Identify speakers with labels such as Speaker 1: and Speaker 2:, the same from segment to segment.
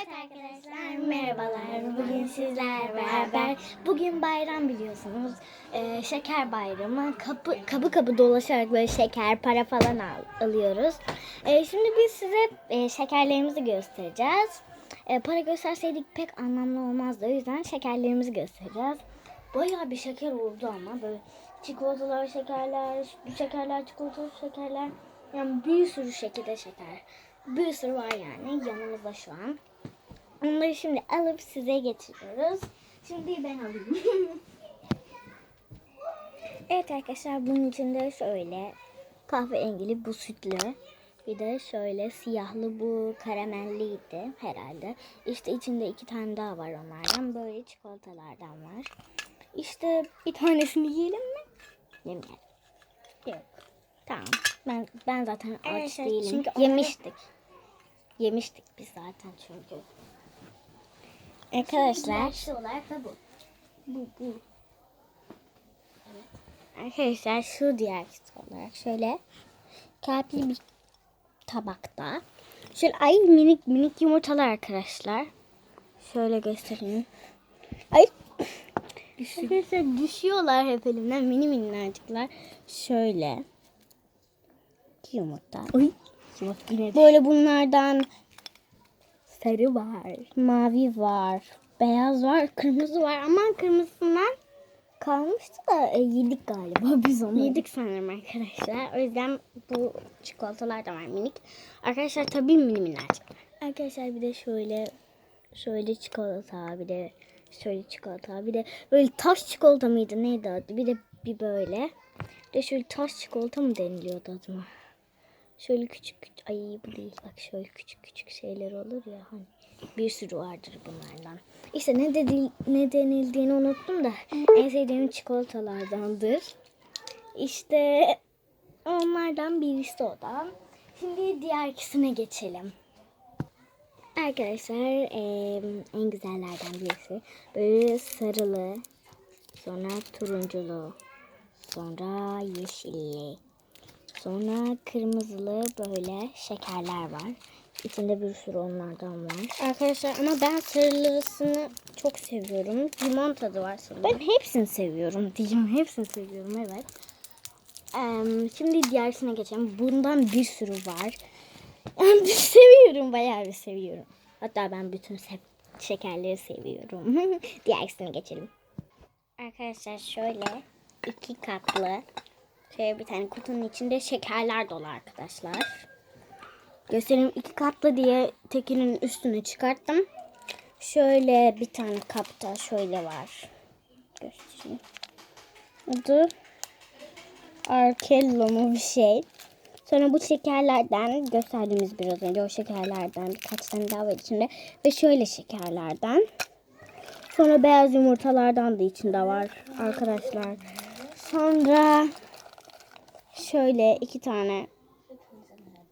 Speaker 1: Evet arkadaşlar merhabalar. Bugün sizler beraber bugün bayram biliyorsunuz. Ee, şeker bayramı. Kapı kapı kapı dolaşarak böyle şeker, para falan al- alıyoruz. Ee, şimdi biz size e, şekerlerimizi göstereceğiz. Ee, para gösterseydik pek anlamlı olmazdı. O yüzden şekerlerimizi göstereceğiz. Bayağı bir şeker oldu ama böyle çikolatalar, şekerler, şekerler, çikolatalı şekerler. Yani bir sürü şekilde şeker. Bir sürü var yani yanımızda şu an. Onları şimdi alıp size getiriyoruz. Şimdi ben alayım. evet arkadaşlar bunun içinde şöyle kahverengili bu sütlü. Bir de şöyle siyahlı bu karamelliydi herhalde. İşte içinde iki tane daha var onlardan. Böyle çikolatalardan var. İşte bir tanesini yiyelim mi? Yemeyelim. Yok. Tamam. Ben ben zaten aç
Speaker 2: Evet,
Speaker 1: değilim.
Speaker 2: çünkü
Speaker 1: Yemiştik. Yemiştik biz zaten çünkü. Arkadaşlar. olarak da bu. Bu bu. Arkadaşlar şu diğer kısmı olarak şöyle kalpli bir tabakta. Şöyle ay minik minik yumurtalar arkadaşlar. Şöyle göstereyim. Ay. Arkadaşlar düşüyorlar hep elimden mini minnacıklar. Şöyle. Yumurta. Ay. Böyle bunlardan sarı var, mavi var, beyaz var, kırmızı var. Ama kırmızısından kalmıştı da e, yedik galiba biz onu. Yedik sanırım arkadaşlar. O yüzden bu çikolatalar da var minik. Arkadaşlar tabii mini minnacık. Arkadaşlar bir de şöyle şöyle çikolata bir de şöyle çikolata bir de böyle taş çikolata mıydı neydi adı bir de bir böyle. Bir de şöyle taş çikolata mı deniliyordu adıma? Şöyle küçük küçük ay bu değil bak şöyle küçük küçük şeyler olur ya hani bir sürü vardır bunlardan. İşte ne dedi ne denildiğini unuttum da en sevdiğim çikolatalardandır. İşte onlardan birisi o da. Şimdi diğer ikisine geçelim. Arkadaşlar eee, en güzellerden birisi böyle sarılı, sonra turunculu, sonra yeşilli, Sonra kırmızılı böyle şekerler var. İçinde bir sürü onlardan var. Arkadaşlar ama ben sarılısını çok seviyorum. Limon tadı var sanırım. Ben hepsini seviyorum diyeceğim. Hepsini seviyorum evet. Eee, şimdi diğersine geçelim. Bundan bir sürü var. Yani seviyorum. Bayağı bir seviyorum. Hatta ben bütün se- şekerleri seviyorum. Diğersine geçelim. Arkadaşlar şöyle iki katlı Şöyle bir tane kutunun içinde şekerler dolu arkadaşlar. Göstereyim iki katlı diye tekinin üstüne çıkarttım. Şöyle bir tane kapta şöyle var. Göstereyim. Adı Arkello mu bir şey. Sonra bu şekerlerden gösterdiğimiz biraz önce o şekerlerden birkaç tane daha var içinde. Ve şöyle şekerlerden. Sonra beyaz yumurtalardan da içinde var arkadaşlar. Sonra şöyle iki tane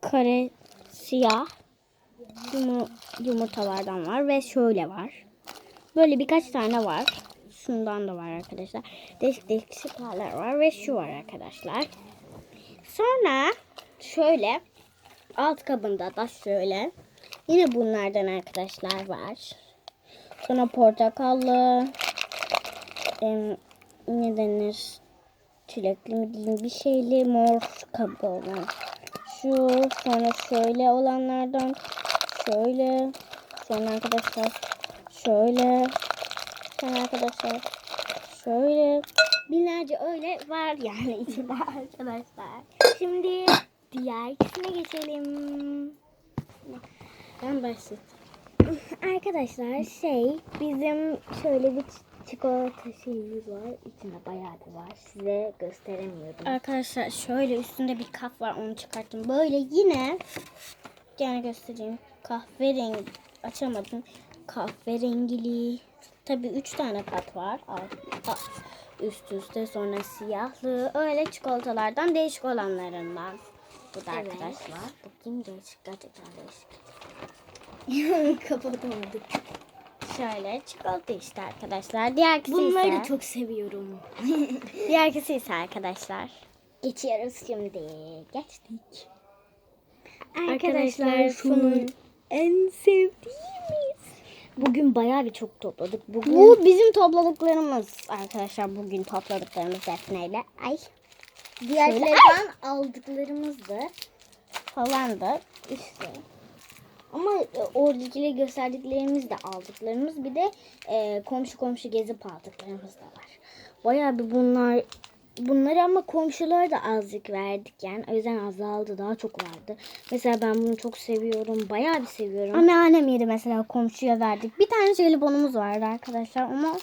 Speaker 1: kare siyah yumu- yumurtalardan var ve şöyle var. Böyle birkaç tane var. Şundan da var arkadaşlar. Değişik değişik şekerler var ve şu var arkadaşlar. Sonra şöyle alt kabında da şöyle yine bunlardan arkadaşlar var. Sonra portakallı em, ne denir? Çilekli mi diyeyim bir şeyli mor kabı olan. Şu sonra şöyle olanlardan şöyle sonra arkadaşlar şöyle sonra arkadaşlar şöyle binlerce öyle var yani içinde arkadaşlar. Şimdi diğer ikisine geçelim. Ben başlayayım. Arkadaşlar şey bizim şöyle bir çikolata şeyimiz var. İçinde bayağı bir var. Size gösteremiyorum. Arkadaşlar şöyle üstünde bir kap var. Onu çıkarttım. Böyle yine gene göstereyim. Kahverengi açamadım. Kahverengili. Tabii üç tane kat var. Alt, alt, üst üste sonra siyahlı. Öyle çikolatalardan değişik olanlarından. Bu da arkadaşlar. Bakayım değişik. Gerçekten değişik. Kapatamadık. Şöyle çikolata işte arkadaşlar. Diğer ikisi
Speaker 2: Bunları
Speaker 1: ise...
Speaker 2: çok seviyorum.
Speaker 1: Diğer ikisi ise arkadaşlar. Geçiyoruz şimdi. Geçtik.
Speaker 2: Arkadaşlar şunun en sevdiğimiz Bugün bayağı bir çok topladık. Bugün
Speaker 1: Bu bizim topladıklarımız arkadaşlar. Bugün topladıklarımız defneyle. Ay
Speaker 2: diğerlerden aldıklarımızdı.
Speaker 1: falan da işte.
Speaker 2: Ama e, oradaki gösterdiklerimiz de aldıklarımız. Bir de e, komşu komşu gezip aldıklarımız da var. Bayağı bir bunlar bunları ama komşulara da azıcık verdik yani. O yüzden azaldı. Daha çok vardı. Mesela ben bunu çok seviyorum. Bayağı bir seviyorum.
Speaker 1: Anneannem yedi mesela komşuya verdik. Bir tane jelibonumuz vardı arkadaşlar ama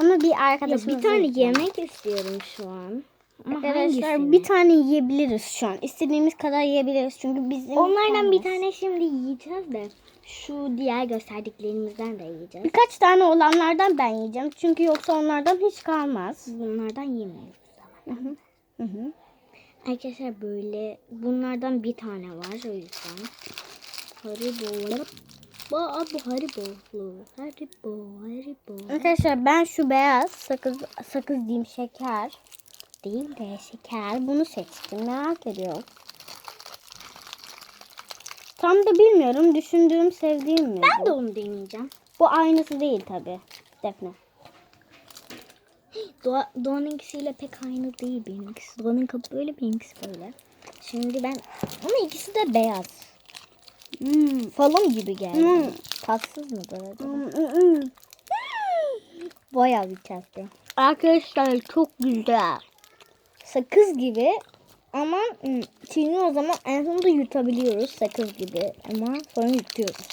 Speaker 1: onu bir
Speaker 2: Ya
Speaker 1: arkadaşımız
Speaker 2: bir tane yemek istiyorum şu an. Ama
Speaker 1: Arkadaşlar
Speaker 2: hangisini?
Speaker 1: bir tane yiyebiliriz şu an. İstediğimiz kadar yiyebiliriz çünkü bizim
Speaker 2: Onlardan bir
Speaker 1: kalmaz.
Speaker 2: tane şimdi yiyeceğiz de şu diğer gösterdiklerimizden de yiyeceğiz.
Speaker 1: Birkaç tane olanlardan ben yiyeceğim. Çünkü yoksa onlardan hiç kalmaz.
Speaker 2: Bunlardan yemeyiz.
Speaker 1: Hı hı. Hı hı.
Speaker 2: Arkadaşlar böyle bunlardan bir tane var o yüzden. Haribo. Ba bu Haribo. Haribo, Haribo.
Speaker 1: Arkadaşlar ben şu beyaz sakız sakız diyeyim şeker değil de şeker bunu seçtim. Merak ediyorum. Tam da bilmiyorum. Düşündüğüm, sevdiğim mi?
Speaker 2: Ben
Speaker 1: bu?
Speaker 2: de onu deneyeceğim.
Speaker 1: Bu aynısı değil tabi. Defne.
Speaker 2: Doğa, Doğan'ınkisiyle pek aynı değil benimkisi. Doğan'ın kapı böyle benimkisi böyle. Şimdi ben ama ikisi de beyaz.
Speaker 1: Hmm.
Speaker 2: Falım gibi geldi.
Speaker 1: Hmm.
Speaker 2: Tatsız mıdır acaba?
Speaker 1: Hmm.
Speaker 2: Bayağı bir tatlı.
Speaker 1: Arkadaşlar çok güzel.
Speaker 2: Sakız gibi ama ım, çiğniyor o zaman en sonunda yutabiliyoruz sakız gibi ama sonra yutuyoruz.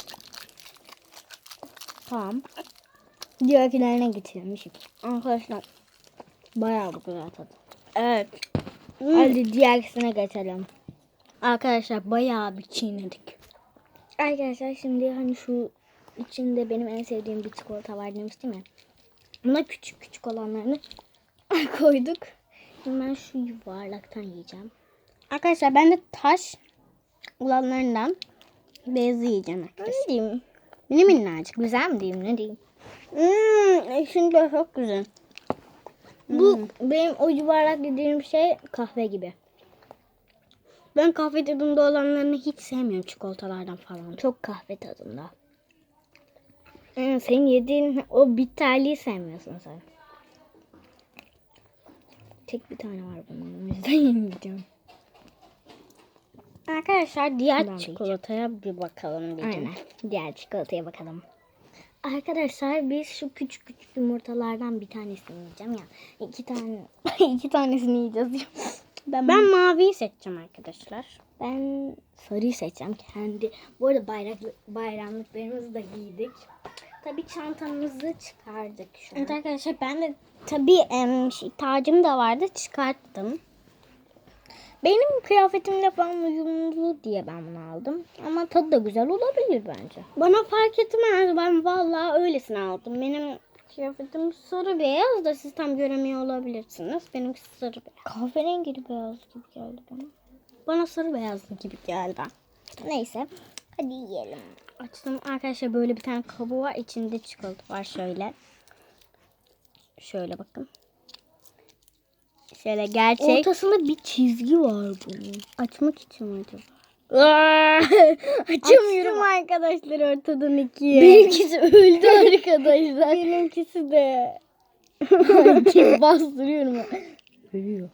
Speaker 2: Tamam. Diğerlerine geçelim. Arkadaşlar bayağı bu güzel tadı.
Speaker 1: Evet.
Speaker 2: Hadi diğersine geçelim.
Speaker 1: Arkadaşlar bayağı bir çiğnedik.
Speaker 2: Arkadaşlar şimdi hani şu içinde benim en sevdiğim bir çikolata var demiştim ya. Buna küçük küçük olanlarını koyduk. Şimdi ben şu yuvarlaktan yiyeceğim.
Speaker 1: Arkadaşlar ben de taş olanlarından beyazı yiyeceğim arkadaşlar.
Speaker 2: Ne diyeyim?
Speaker 1: Mini minnacık.
Speaker 2: Güzel mi diyeyim ne diyeyim?
Speaker 1: Hmm, şimdi çok güzel.
Speaker 2: Bu benim o yuvarlak dediğim şey kahve gibi.
Speaker 1: Ben kahve tadında olanlarını hiç sevmiyorum çikolatalardan falan.
Speaker 2: Çok kahve tadında. Hmm, senin yediğin o bitterliği sevmiyorsun sen. Tek bir tane var bunun. O yüzden yemeyeceğim.
Speaker 1: Arkadaşlar diğer
Speaker 2: Ben de
Speaker 1: çikolataya bir bakalım diyeceğim.
Speaker 2: Aynen. Diğer çikolataya bakalım. Arkadaşlar biz şu küçük küçük yumurtalardan bir tanesini yiyeceğim ya. İki tane iki tanesini yiyeceğiz. ben,
Speaker 1: Ben maviyi seçeceğim arkadaşlar.
Speaker 2: ben sarıyı seçeceğim kendi. Bu arada bayrak bayramlıklarımızı da giydik. Tabii çantamızı çıkardık şu an.
Speaker 1: Evet arkadaşlar ben de tabii em, şey, tacım da vardı çıkarttım.
Speaker 2: Benim kıyafetimle falan uyumlu diye ben bunu aldım. Ama tadı da güzel olabilir bence.
Speaker 1: Bana fark etmez ben vallahi öylesine aldım. Benim kıyafetim sarı beyaz da siz tam göremiyor olabilirsiniz. Benimki sarı beyaz.
Speaker 2: Kahverengili beyaz gibi geldi bana.
Speaker 1: Bana sarı beyazlı gibi geldi.
Speaker 2: Neyse. Hadi yiyelim.
Speaker 1: Açtım arkadaşlar böyle bir tane kabı var. İçinde çikolata var şöyle. Şöyle bakın. Şöyle gerçek.
Speaker 2: Ortasında bir çizgi var bunun.
Speaker 1: Açmak için mi acaba?
Speaker 2: Açamıyorum.
Speaker 1: Açtım arkadaşlar ortadan ikiye.
Speaker 2: Benimkisi öldü arkadaşlar.
Speaker 1: Benimkisi de.
Speaker 2: Bastırıyorum. Ölüyor.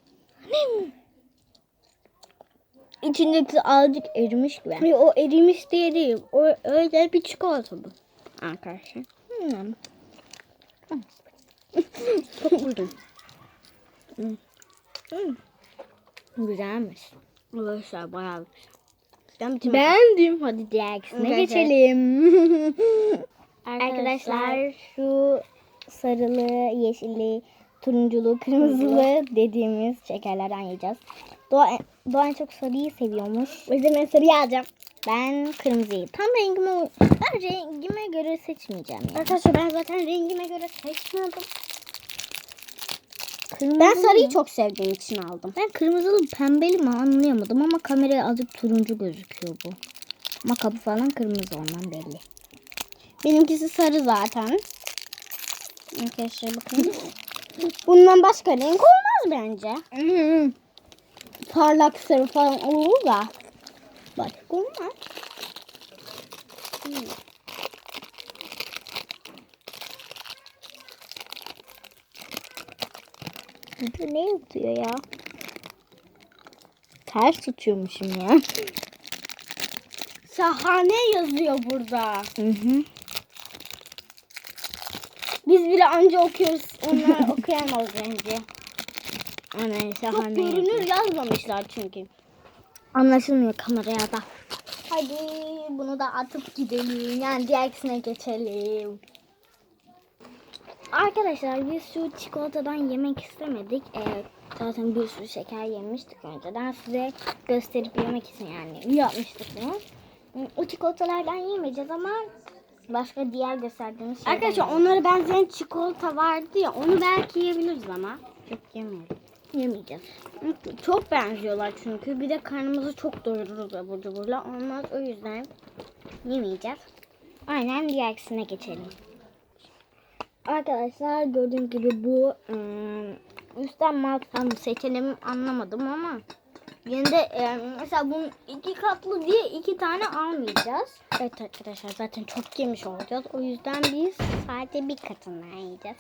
Speaker 2: İçindeki azıcık erimiş gibi.
Speaker 1: Hayır, o erimiş diye değil. O öyle bir çikolata bu. Arkadaşlar.
Speaker 2: Hmm.
Speaker 1: Çok güzel.
Speaker 2: Güzelmiş.
Speaker 1: Arkadaşlar bayağı güzel. Ben bitirmek
Speaker 2: Beğendim. Hadi diğersine
Speaker 1: Arkadaşlar-
Speaker 2: geçelim.
Speaker 1: Arkadaşlar
Speaker 2: Arkadaşlar şu sarılı, yeşilli, turunculu, kırmızılı dediğimiz şekerlerden yiyeceğiz. Doğa, Doğa en çok sarıyı seviyormuş. O yüzden ben sarıyı alacağım. Ben kırmızıyı. Tam rengime, ben rengime göre seçmeyeceğim. Yani.
Speaker 1: Arkadaşlar ben zaten rengime göre seçmiyordum.
Speaker 2: Kırmızı
Speaker 1: Ben sarıyı
Speaker 2: mı?
Speaker 1: çok sevdiğim için aldım.
Speaker 2: Ben kırmızılı pembeli mi anlayamadım ama kameraya azıcık turuncu gözüküyor bu. Ama kapı falan kırmızı ondan belli.
Speaker 1: Benimkisi sarı zaten. Arkadaşlar bakın. Bundan başka renk olmaz bence. Hmm. Parlak sarı falan olur da. Başka olmaz.
Speaker 2: Hmm. Bu ne yapıyor ya? Ters tutuyormuşum ya.
Speaker 1: Şahane yazıyor burada.
Speaker 2: Hı hı.
Speaker 1: Biz bile anca okuyoruz. Onlar okuyamaz bence.
Speaker 2: Ana
Speaker 1: Çok
Speaker 2: şahane.
Speaker 1: görünür yazmamışlar çünkü.
Speaker 2: Anlaşılmıyor kameraya da.
Speaker 1: Hadi bunu da atıp gidelim. Yani diğersine geçelim.
Speaker 2: Arkadaşlar biz şu çikolatadan yemek istemedik. Ee, zaten bir sürü şeker yemiştik önceden. Size gösterip yemek için yani yapmıştık bunu. O çikolatalardan yemeyeceğiz ama başka diğer gösterdiğimiz şeyler
Speaker 1: Arkadaşlar onlara benzeyen çikolata vardı ya onu belki yiyebiliriz ama.
Speaker 2: çok yemeyelim. Yemeyeceğiz.
Speaker 1: Çok benziyorlar çünkü. Bir de karnımızı çok doyururuz abur cuburla. Olmaz o yüzden yemeyeceğiz.
Speaker 2: Aynen diğersine geçelim. Arkadaşlar gördüğünüz gibi bu ım, üstten mal tam seçelim anlamadım ama
Speaker 1: Yine de e, mesela bunun iki katlı diye iki tane almayacağız.
Speaker 2: evet arkadaşlar zaten çok yemiş olacağız. O yüzden biz sadece bir katından yiyeceğiz.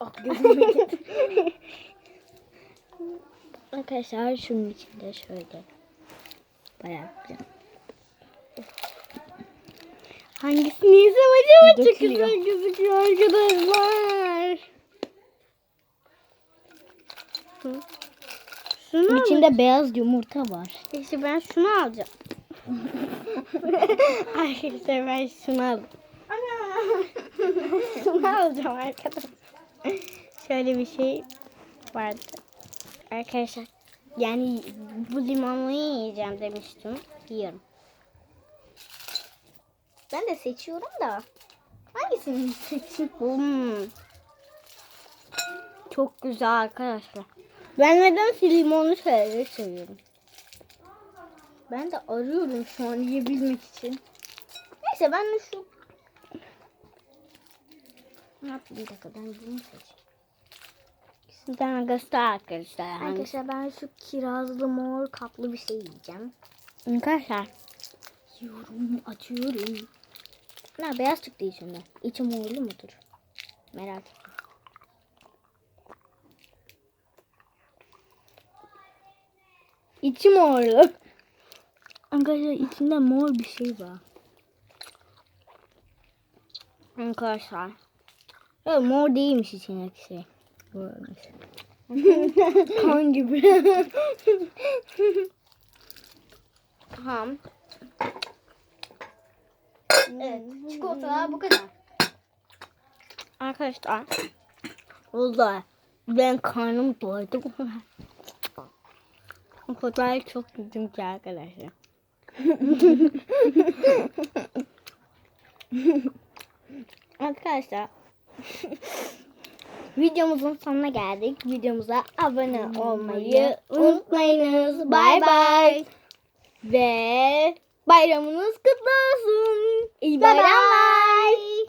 Speaker 2: Arkadaşlar şunun içinde şöyle bayağı güzel.
Speaker 1: Hangisini yesem acaba çok güzel gözüküyor arkadaşlar. Hı. Şunu
Speaker 2: Bunun içinde beyaz yumurta var.
Speaker 1: İşte ben şunu alacağım. Arkadaşlar ben şunu alacağım. şunu alacağım arkadaşlar. Şöyle bir şey vardı. Arkadaşlar yani bu limonluyu yiyeceğim demiştim. Yiyorum.
Speaker 2: Ben de seçiyorum da.
Speaker 1: Hangisini seçeyim? Hmm. Çok güzel arkadaşlar. Ben neden limonlu şeyleri seviyorum. Ben de arıyorum şu an yiyebilmek için. Neyse ben de şu...
Speaker 2: Ne yapayım bir dakika ben bunu seçeyim.
Speaker 1: Sizden göster arkadaşlar.
Speaker 2: Arkadaşlar ben şu kirazlı mor kaplı bir şey yiyeceğim.
Speaker 1: Arkadaşlar.
Speaker 2: Yiyorum, açıyorum. Ne beyaz çıktı içinde. İçi morlu mudur? Merak ettim.
Speaker 1: İçi morlu.
Speaker 2: Arkadaşlar içinde mor bir şey var.
Speaker 1: Arkadaşlar.
Speaker 2: Evet mor değilmiş içindeki şey.
Speaker 1: Kan gibi. Tamam. Evet. Çikolatalar bu kadar. Arkadaşlar. Vallahi ben karnım doydu. O kadar çok yedim ki arkadaşlar. arkadaşlar. Videomuzun sonuna geldik. Videomuza abone olmayı unutmayınız. Bay bay. Ve bayramınız kutlu olsun. İyi
Speaker 2: Bye bye.
Speaker 1: bayramlar.